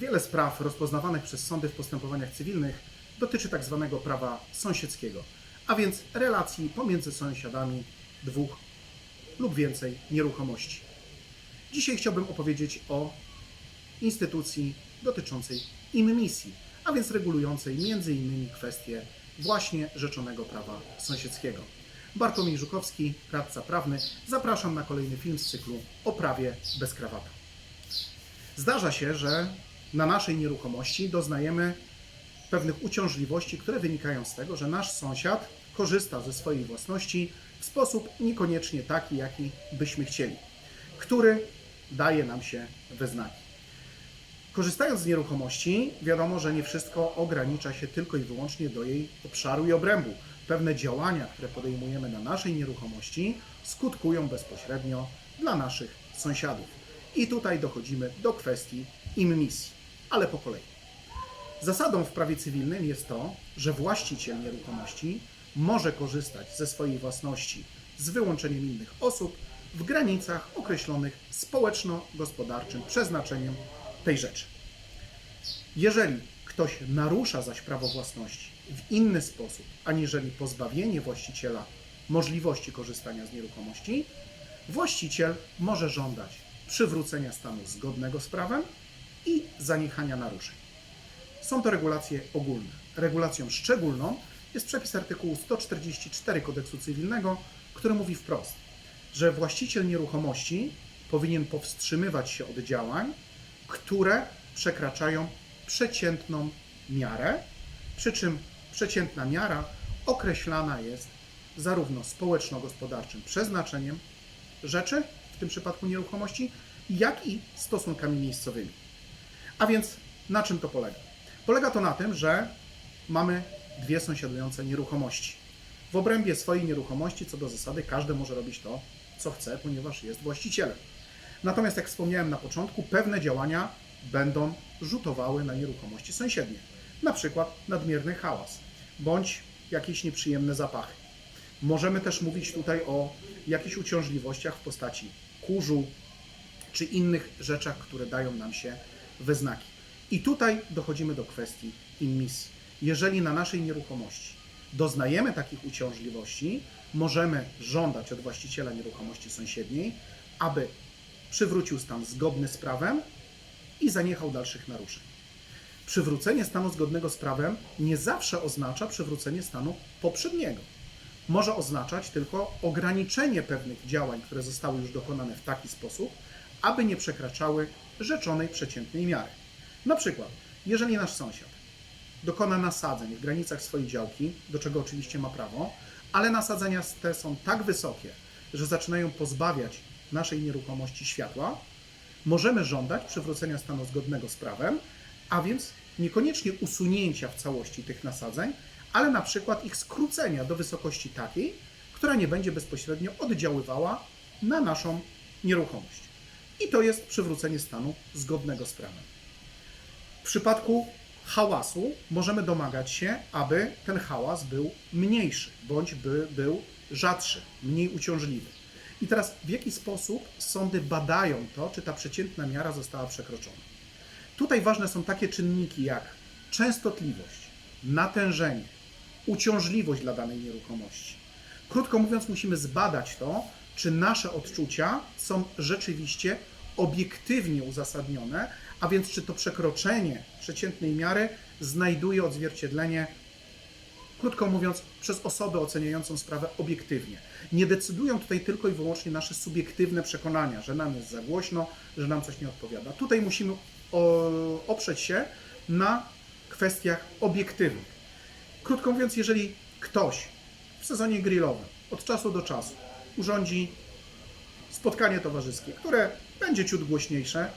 Wiele spraw rozpoznawanych przez sądy w postępowaniach cywilnych dotyczy tak zwanego prawa sąsiedzkiego, a więc relacji pomiędzy sąsiadami dwóch lub więcej nieruchomości. Dzisiaj chciałbym opowiedzieć o instytucji dotyczącej immisji, a więc regulującej m.in. kwestie właśnie rzeczonego prawa sąsiedzkiego. Bartłomiej Żukowski, radca prawny, zapraszam na kolejny film z cyklu o prawie bez krawatu. Zdarza się, że na naszej nieruchomości doznajemy pewnych uciążliwości, które wynikają z tego, że nasz sąsiad korzysta ze swojej własności w sposób niekoniecznie taki, jaki byśmy chcieli, który daje nam się we znaki. Korzystając z nieruchomości, wiadomo, że nie wszystko ogranicza się tylko i wyłącznie do jej obszaru i obrębu. Pewne działania, które podejmujemy na naszej nieruchomości, skutkują bezpośrednio dla naszych sąsiadów. I tutaj dochodzimy do kwestii immisji, ale po kolei. Zasadą w prawie cywilnym jest to, że właściciel nieruchomości może korzystać ze swojej własności z wyłączeniem innych osób w granicach określonych społeczno-gospodarczym przeznaczeniem tej rzeczy. Jeżeli ktoś narusza zaś prawo własności w inny sposób, aniżeli pozbawienie właściciela możliwości korzystania z nieruchomości, właściciel może żądać przywrócenia stanu zgodnego z prawem i zaniechania naruszeń. Są to regulacje ogólne. Regulacją szczególną jest przepis artykułu 144 Kodeksu Cywilnego, który mówi wprost, że właściciel nieruchomości powinien powstrzymywać się od działań, które przekraczają przeciętną miarę, przy czym przeciętna miara określana jest zarówno społeczno-gospodarczym przeznaczeniem rzeczy, w tym przypadku nieruchomości, jak i stosunkami miejscowymi. A więc na czym to polega? Polega to na tym, że mamy dwie sąsiadujące nieruchomości. W obrębie swojej nieruchomości, co do zasady, każdy może robić to, co chce, ponieważ jest właścicielem. Natomiast, jak wspomniałem na początku, pewne działania będą rzutowały na nieruchomości sąsiednie. Na przykład nadmierny hałas bądź jakieś nieprzyjemne zapachy. Możemy też mówić tutaj o jakichś uciążliwościach w postaci kurzu czy innych rzeczach, które dają nam się we znaki. I tutaj dochodzimy do kwestii immisji. Jeżeli na naszej nieruchomości doznajemy takich uciążliwości, możemy żądać od właściciela nieruchomości sąsiedniej, aby przywrócił stan zgodny z prawem i zaniechał dalszych naruszeń. Przywrócenie stanu zgodnego z prawem nie zawsze oznacza przywrócenie stanu poprzedniego. Może oznaczać tylko ograniczenie pewnych działań, które zostały już dokonane w taki sposób, aby nie przekraczały rzeczonej przeciętnej miary. Na przykład, jeżeli nasz sąsiad dokona nasadzeń w granicach swojej działki, do czego oczywiście ma prawo, ale nasadzenia te są tak wysokie, że zaczynają pozbawiać naszej nieruchomości światła, możemy żądać przywrócenia stanu zgodnego z prawem, a więc niekoniecznie usunięcia w całości tych nasadzeń, ale na przykład ich skrócenia do wysokości takiej, która nie będzie bezpośrednio oddziaływała na naszą nieruchomość. I to jest przywrócenie stanu zgodnego z prawem. W przypadku hałasu możemy domagać się, aby ten hałas był mniejszy, bądź by był rzadszy, mniej uciążliwy. I teraz w jaki sposób sądy badają to, czy ta przeciętna miara została przekroczona? Tutaj ważne są takie czynniki jak częstotliwość, natężenie, uciążliwość dla danej nieruchomości. Krótko mówiąc, musimy zbadać to, czy nasze odczucia są rzeczywiście obiektywnie uzasadnione, a więc czy to przekroczenie przeciętnej miary znajduje odzwierciedlenie, krótko mówiąc, przez osobę oceniającą sprawę obiektywnie. Nie decydują tutaj tylko i wyłącznie nasze subiektywne przekonania, że nam jest za głośno, że nam coś nie odpowiada. Tutaj musimy oprzeć się na kwestiach obiektywnych. Krótko mówiąc, jeżeli ktoś w sezonie grillowym od czasu do czasu urządzi spotkanie towarzyskie, które będzie ciut głośniejsze,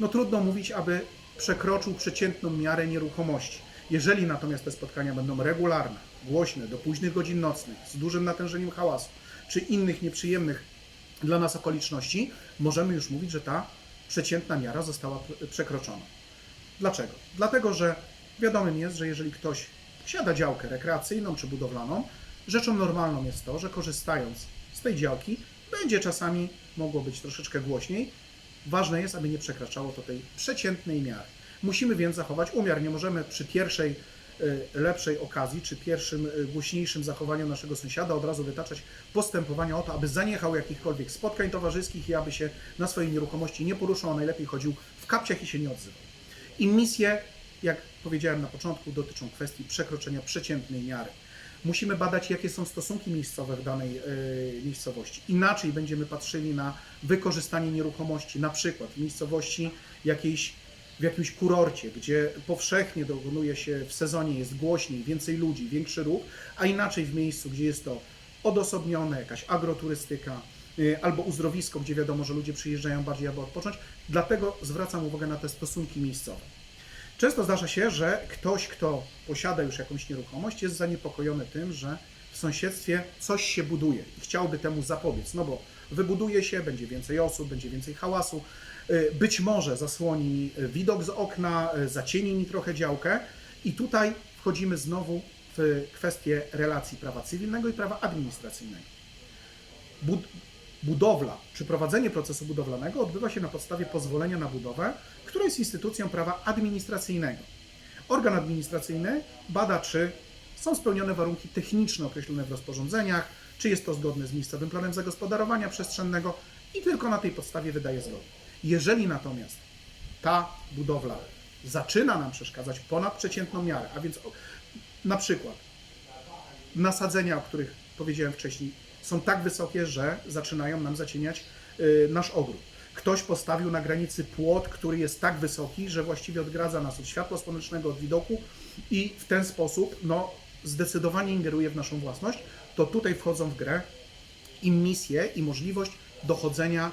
no trudno mówić, aby przekroczył przeciętną miarę nieruchomości. Jeżeli natomiast te spotkania będą regularne, głośne, do późnych godzin nocnych, z dużym natężeniem hałasu, czy innych nieprzyjemnych dla nas okoliczności, możemy już mówić, że ta przeciętna miara została przekroczona. Dlaczego? Dlatego, że wiadomym jest, że jeżeli ktoś posiada działkę rekreacyjną czy budowlaną, rzeczą normalną jest to, że korzystając tej działki, będzie czasami mogło być troszeczkę głośniej. Ważne jest, aby nie przekraczało to tej przeciętnej miary. Musimy więc zachować umiar. Nie możemy przy pierwszej y, lepszej okazji, czy pierwszym y, głośniejszym zachowaniu naszego sąsiada od razu wytaczać postępowania o to, aby zaniechał jakichkolwiek spotkań towarzyskich i aby się na swojej nieruchomości nie poruszał, a najlepiej chodził w kapciach i się nie odzywał. I misje, jak powiedziałem na początku, dotyczą kwestii przekroczenia przeciętnej miary. Musimy badać, jakie są stosunki miejscowe w danej y, miejscowości. Inaczej będziemy patrzyli na wykorzystanie nieruchomości, na przykład w miejscowości jakiejś, w jakimś kurorcie, gdzie powszechnie dokonuje się w sezonie, jest głośniej, więcej ludzi, większy ruch, a inaczej w miejscu, gdzie jest to odosobnione, jakaś agroturystyka, y, albo uzdrowisko, gdzie wiadomo, że ludzie przyjeżdżają bardziej, aby odpocząć. Dlatego zwracam uwagę na te stosunki miejscowe. Często zdarza się, że ktoś, kto posiada już jakąś nieruchomość, jest zaniepokojony tym, że w sąsiedztwie coś się buduje i chciałby temu zapobiec, no bo wybuduje się, będzie więcej osób, będzie więcej hałasu, y, być może zasłoni widok z okna, y, zacieni mi trochę działkę. I tutaj wchodzimy znowu w kwestię relacji prawa cywilnego i prawa administracyjnego. Budowla czy prowadzenie procesu budowlanego odbywa się na podstawie pozwolenia na budowę, które jest instytucją prawa administracyjnego. Organ administracyjny bada, czy są spełnione warunki techniczne określone w rozporządzeniach, czy jest to zgodne z miejscowym planem zagospodarowania przestrzennego i tylko na tej podstawie wydaje zgodę. Jeżeli natomiast ta budowla zaczyna nam przeszkadzać ponad przeciętną miarę, a więc na przykład nasadzenia, o których powiedziałem wcześniej, są tak wysokie, że zaczynają nam zacieniać y, nasz ogród. Ktoś postawił na granicy płot, który jest tak wysoki, że właściwie odgradza nas od światła słonecznego, od widoku i w ten sposób no, zdecydowanie ingeruje w naszą własność, to tutaj wchodzą w grę i misje, i możliwość dochodzenia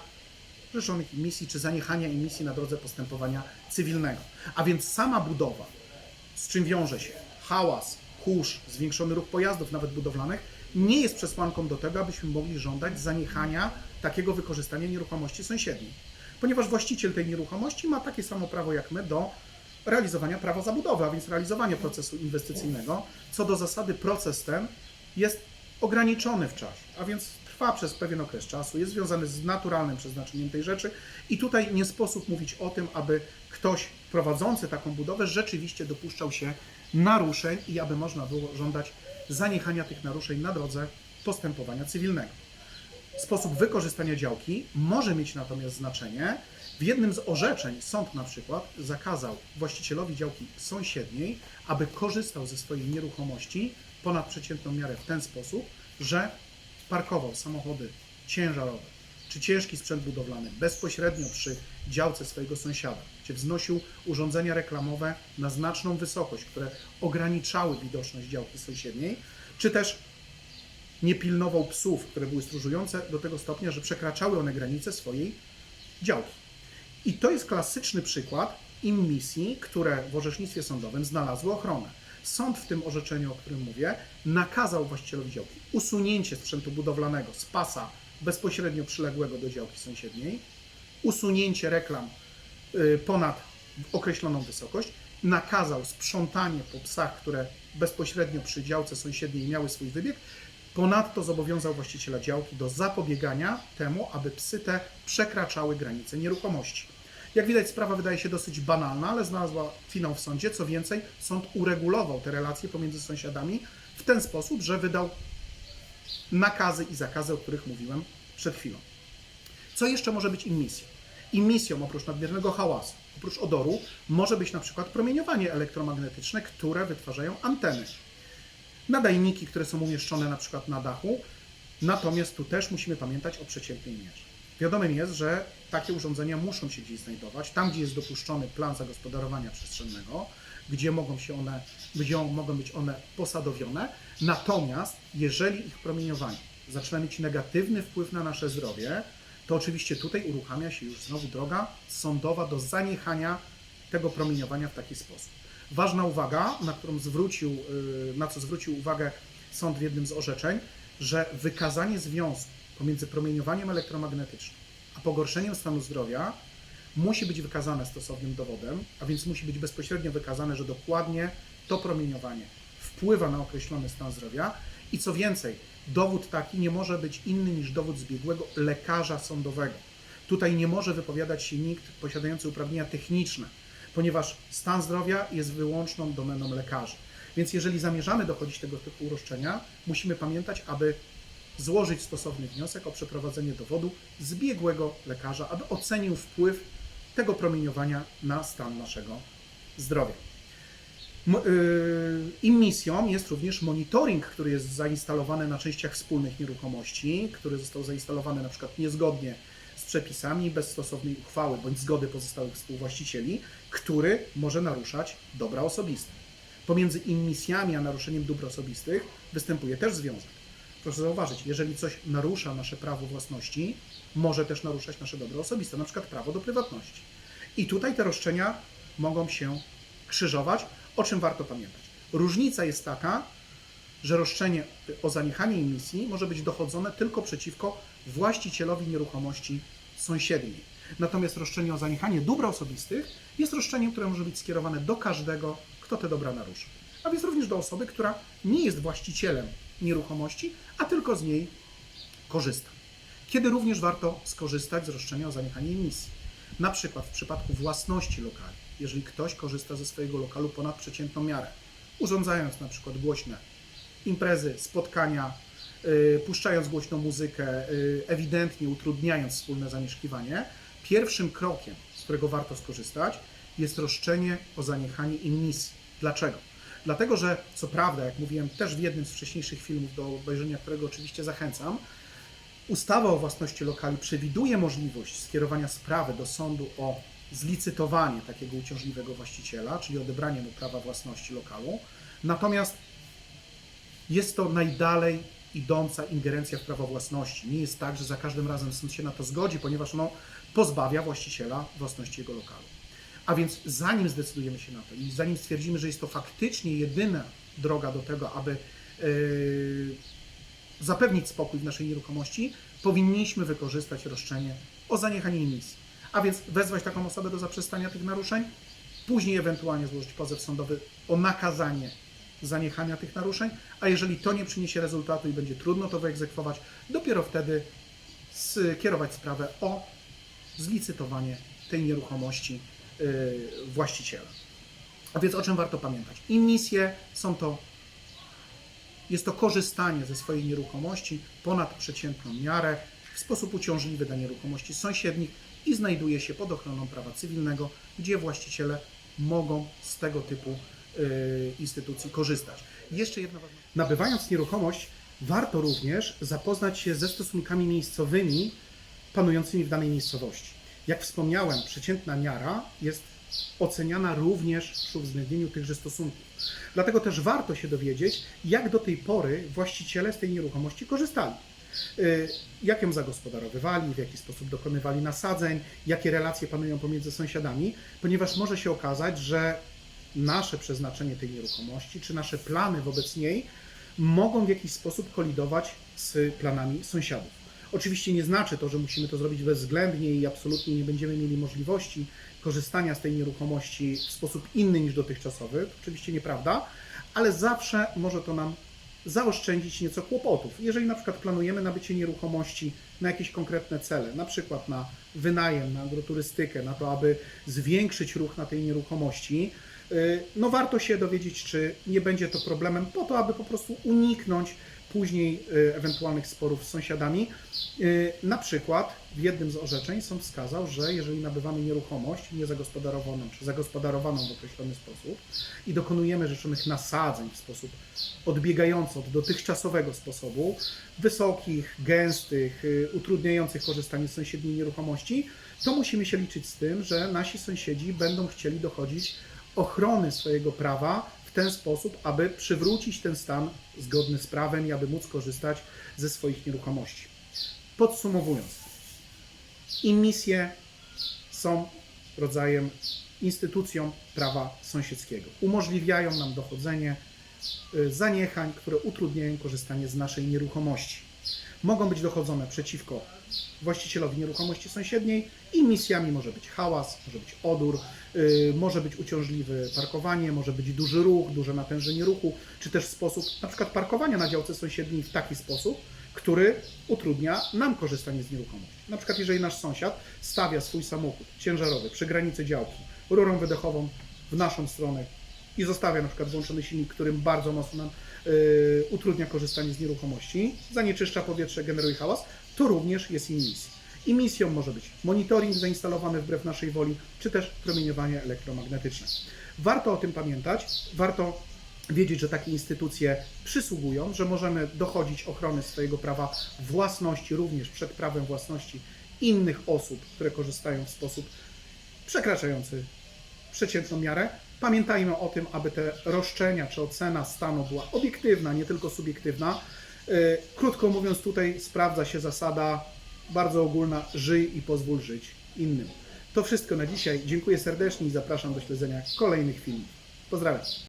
rzeszonych misji, czy zaniechania emisji na drodze postępowania cywilnego. A więc sama budowa, z czym wiąże się hałas, kurz, zwiększony ruch pojazdów, nawet budowlanych, nie jest przesłanką do tego, abyśmy mogli żądać zaniechania takiego wykorzystania nieruchomości sąsiedniej. Ponieważ właściciel tej nieruchomości ma takie samo prawo jak my do realizowania prawa zabudowy, a więc realizowania procesu inwestycyjnego. Co do zasady, proces ten jest ograniczony w czasie, a więc trwa przez pewien okres czasu, jest związany z naturalnym przeznaczeniem tej rzeczy i tutaj nie sposób mówić o tym, aby ktoś prowadzący taką budowę rzeczywiście dopuszczał się naruszeń i aby można było żądać zaniechania tych naruszeń na drodze postępowania cywilnego. Sposób wykorzystania działki może mieć natomiast znaczenie. W jednym z orzeczeń sąd na przykład zakazał właścicielowi działki sąsiedniej, aby korzystał ze swojej nieruchomości ponad przeciętną miarę w ten sposób, że parkował samochody ciężarowe czy ciężki sprzęt budowlany bezpośrednio przy działce swojego sąsiada, gdzie wznosił urządzenia reklamowe na znaczną wysokość, które ograniczały widoczność działki sąsiedniej, czy też nie pilnował psów, które były stróżujące do tego stopnia, że przekraczały one granice swojej działki. I to jest klasyczny przykład immisji, które w orzecznictwie sądowym znalazły ochronę. Sąd w tym orzeczeniu, o którym mówię, nakazał właścicielowi działki usunięcie sprzętu budowlanego z pasa bezpośrednio przyległego do działki sąsiedniej, usunięcie reklam y, ponad określoną wysokość, nakazał sprzątanie po psach, które bezpośrednio przy działce sąsiedniej miały swój wybieg. Ponadto zobowiązał właściciela działki do zapobiegania temu, aby psy te przekraczały granice nieruchomości. Jak widać, sprawa wydaje się dosyć banalna, ale znalazła finał w sądzie. Co więcej, sąd uregulował te relacje pomiędzy sąsiadami w ten sposób, że wydał nakazy i zakazy, o których mówiłem przed chwilą. Co jeszcze może być immisją? Immisją oprócz nadmiernego hałasu, oprócz odoru, może być na przykład promieniowanie elektromagnetyczne, które wytwarzają anteny. Nadajniki, które są umieszczone na przykład na dachu, natomiast tu też musimy pamiętać o przeciętnej mierze. Wiadomym jest, że takie urządzenia muszą się gdzieś znajdować, tam gdzie jest dopuszczony plan zagospodarowania przestrzennego, gdzie mogą, się one, gdzie mogą być one posadowione. Natomiast jeżeli ich promieniowanie zaczyna mieć negatywny wpływ na nasze zdrowie, to oczywiście tutaj uruchamia się już znowu droga sądowa do zaniechania tego promieniowania w taki sposób. Ważna uwaga, na którą zwrócił, y, na co zwrócił uwagę sąd w jednym z orzeczeń, że wykazanie związku pomiędzy promieniowaniem elektromagnetycznym a pogorszeniem stanu zdrowia musi być wykazane stosownym dowodem, a więc musi być bezpośrednio wykazane, że dokładnie to promieniowanie wpływa na określony stan zdrowia i co więcej, dowód taki nie może być inny niż dowód zbiegłego lekarza sądowego. Tutaj nie może wypowiadać się nikt posiadający uprawnienia techniczne, ponieważ stan zdrowia jest wyłączną domeną lekarzy. Więc jeżeli zamierzamy dochodzić tego typu uroszczenia, musimy pamiętać, aby złożyć stosowny wniosek o przeprowadzenie dowodu z biegłego lekarza, aby ocenił wpływ tego promieniowania na stan naszego zdrowia. Yy, I misją jest również monitoring, który jest zainstalowany na częściach wspólnych nieruchomości, który został zainstalowany na przykład niezgodnie z przepisami, bez stosownej uchwały bądź zgody pozostałych współwłaścicieli, który może naruszać dobra osobiste. Pomiędzy immisjami a naruszeniem dóbr osobistych występuje też związek. Proszę zauważyć, jeżeli coś narusza nasze prawo własności, może też naruszać nasze dobro osobiste, na przykład prawo do prywatności. I tutaj te roszczenia mogą się krzyżować, o czym warto pamiętać. Różnica jest taka, że roszczenie o zaniechanie emisji może być dochodzone tylko przeciwko właścicielowi nieruchomości sąsiedniej. Natomiast roszczenie o zaniechanie dóbr osobistych jest roszczeniem, które może być skierowane do każdego, kto te dobra narusza. A więc również do osoby, która nie jest właścicielem nieruchomości, a tylko z niej korzysta. Kiedy również warto skorzystać z roszczenia o zaniechanie emisji. Na przykład w przypadku własności lokali, jeżeli ktoś korzysta ze swojego lokalu ponad przeciętną miarę, urządzając na przykład głośne imprezy, spotkania, yy, puszczając głośną muzykę, yy, ewidentnie utrudniając wspólne zamieszkiwanie, pierwszym krokiem, z którego warto skorzystać, jest roszczenie o zaniechanie emisji. Dlaczego? Dlatego, że co prawda, jak mówiłem też w jednym z wcześniejszych filmów, do obejrzenia którego oczywiście zachęcam, ustawa o własności lokali przewiduje możliwość skierowania sprawy do sądu o zlicytowanie takiego uciążliwego właściciela, czyli odebranie mu prawa własności lokalu. Natomiast jest to najdalej idąca ingerencja w prawo własności. Nie jest tak, że za każdym razem sąd się na to zgodzi, ponieważ ono pozbawia właściciela własności jego lokalu. A więc zanim zdecydujemy się na to i zanim stwierdzimy, że jest to faktycznie jedyna droga do tego, aby yy, zapewnić spokój w naszej nieruchomości, powinniśmy wykorzystać roszczenie o zaniechanie emisji. A więc wezwać taką osobę do zaprzestania tych naruszeń, później ewentualnie złożyć pozew sądowy o nakazanie zaniechania tych naruszeń, a jeżeli to nie przyniesie rezultatu i będzie trudno to wyegzekwować, dopiero wtedy skierować sprawę o zlicytowanie tej nieruchomości yy, właściciela. A więc o czym warto pamiętać? Immisje są to jest to korzystanie ze swojej nieruchomości ponad przeciętną miarę w sposób uciążliwy dla nieruchomości sąsiednich i znajduje się pod ochroną prawa cywilnego, gdzie właściciele mogą z tego typu y, instytucji korzystać. Jeszcze jedna ważna. Nabywając nieruchomość, warto również zapoznać się ze stosunkami miejscowymi panującymi w danej miejscowości. Jak wspomniałem, przeciętna miara jest oceniana również przy uwzględnieniu tychże stosunków. Dlatego też warto się dowiedzieć, jak do tej pory właściciele z tej nieruchomości korzystali. Y, Jak ją zagospodarowywali, w jaki sposób dokonywali nasadzeń, jakie relacje panują pomiędzy sąsiadami, ponieważ może się okazać, że nasze przeznaczenie tej nieruchomości, czy nasze plany wobec niej mogą w jakiś sposób kolidować z planami sąsiadów. Oczywiście nie znaczy to, że musimy to zrobić bezwzględnie i absolutnie nie będziemy mieli możliwości korzystania z tej nieruchomości w sposób inny niż dotychczasowy. Oczywiście nieprawda, ale zawsze może to nam zaoszczędzić nieco kłopotów. Jeżeli na przykład planujemy nabycie nieruchomości na jakieś konkretne cele, na przykład na wynajem, na agroturystykę, na to, aby zwiększyć ruch na tej nieruchomości, no warto się dowiedzieć, czy nie będzie to problemem, po to, aby po prostu uniknąć później y, ewentualnych sporów z sąsiadami. Y, Na przykład w jednym z orzeczeń sąd wskazał, że jeżeli nabywamy nieruchomość niezagospodarowaną czy zagospodarowaną w określony sposób i dokonujemy rzeczonych nasadzeń w sposób odbiegający od dotychczasowego sposobu, wysokich, gęstych, y, utrudniających korzystanie z sąsiedniej nieruchomości, to musimy się liczyć z tym, że nasi sąsiedzi będą chcieli dochodzić ochrony swojego prawa w ten sposób, aby przywrócić ten stan zgodny z prawem i aby móc korzystać ze swoich nieruchomości. Podsumowując, immisje są rodzajem instytucją prawa sąsiedzkiego. Umożliwiają nam dochodzenie y, zaniechań, które utrudniają korzystanie z naszej nieruchomości. Mogą być dochodzone przeciwko właścicielowi nieruchomości sąsiedniej. Immisjami może być hałas, może być odór, y, może być uciążliwe parkowanie, może być duży ruch, duże natężenie ruchu, czy też sposób na przykład parkowania na działce sąsiedniej w taki sposób, który utrudnia nam korzystanie z nieruchomości. Na przykład jeżeli nasz sąsiad stawia swój samochód ciężarowy przy granicy działki rurą wydechową w naszą stronę i zostawia na przykład włączony silnik, którym bardzo mocno nam y, utrudnia korzystanie z nieruchomości, zanieczyszcza powietrze, generuje hałas, to również jest im misja. I misją może być monitoring zainstalowany wbrew naszej woli, czy też promieniowanie elektromagnetyczne. Warto o tym pamiętać, warto wiedzieć, że takie instytucje przysługują, że możemy dochodzić ochrony swojego prawa własności również przed prawem własności innych osób, które korzystają w sposób przekraczający przeciętną miarę. Pamiętajmy o tym, aby te roszczenia czy ocena stanu była obiektywna, nie tylko subiektywna. Yy, Krótko mówiąc, tutaj sprawdza się zasada bardzo ogólna: żyj i pozwól żyć innym. To wszystko na dzisiaj. Dziękuję serdecznie i zapraszam do śledzenia kolejnych filmów. Pozdrawiam.